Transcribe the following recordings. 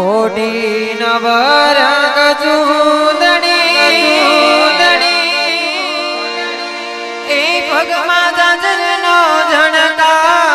કોટી નવરંગ જુદડી એ ભગમાં ગાજર નો ઝણકાર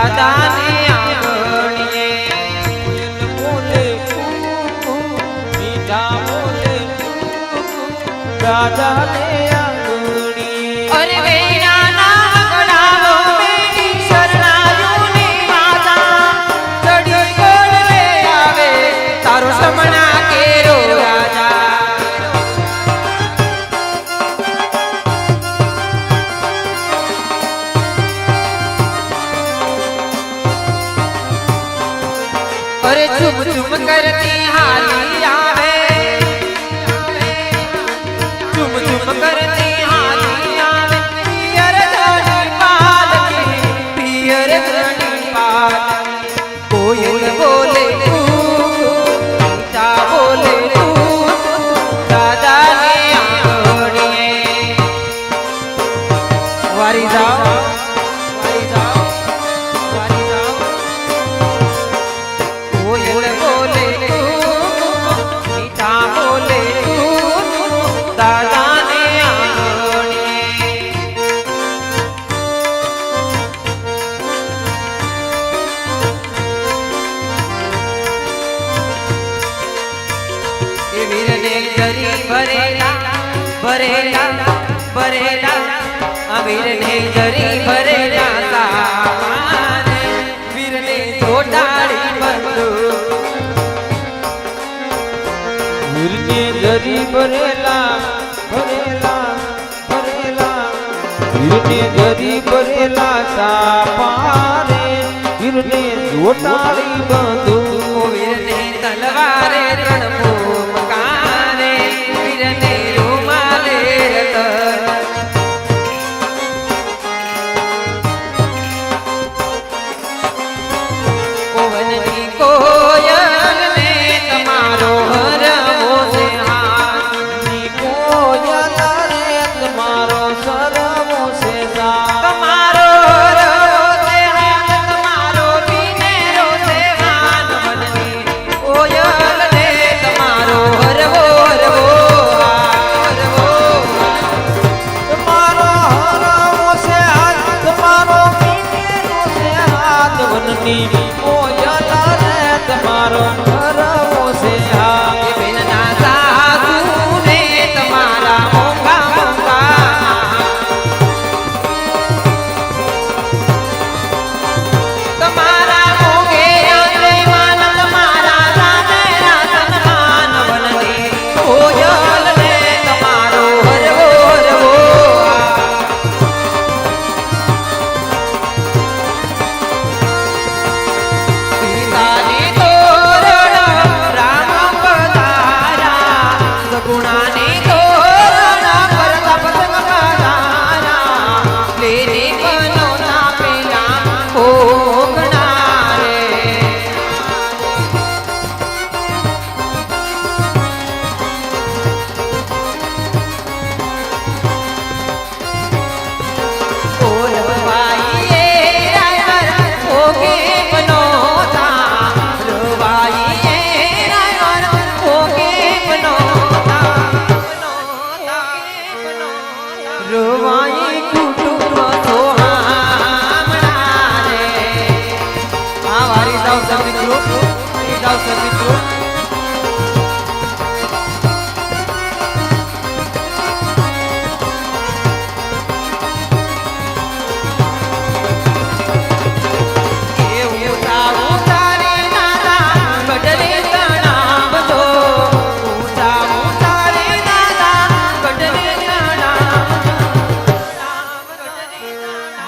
દાદાની આંગણીએ. દાદા और झुम झुम करती हालिया ભરેલા ભરેલા, અમીરને જરી ભરેલા સામાને, વીરને જોડાડી બંધુ. વીરને જરી ભરેલા ભરેલા ભરેલા, વીરને જરી ભરેલા સામાને, વીરને જોડાડી બંધુ. Habibi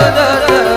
da da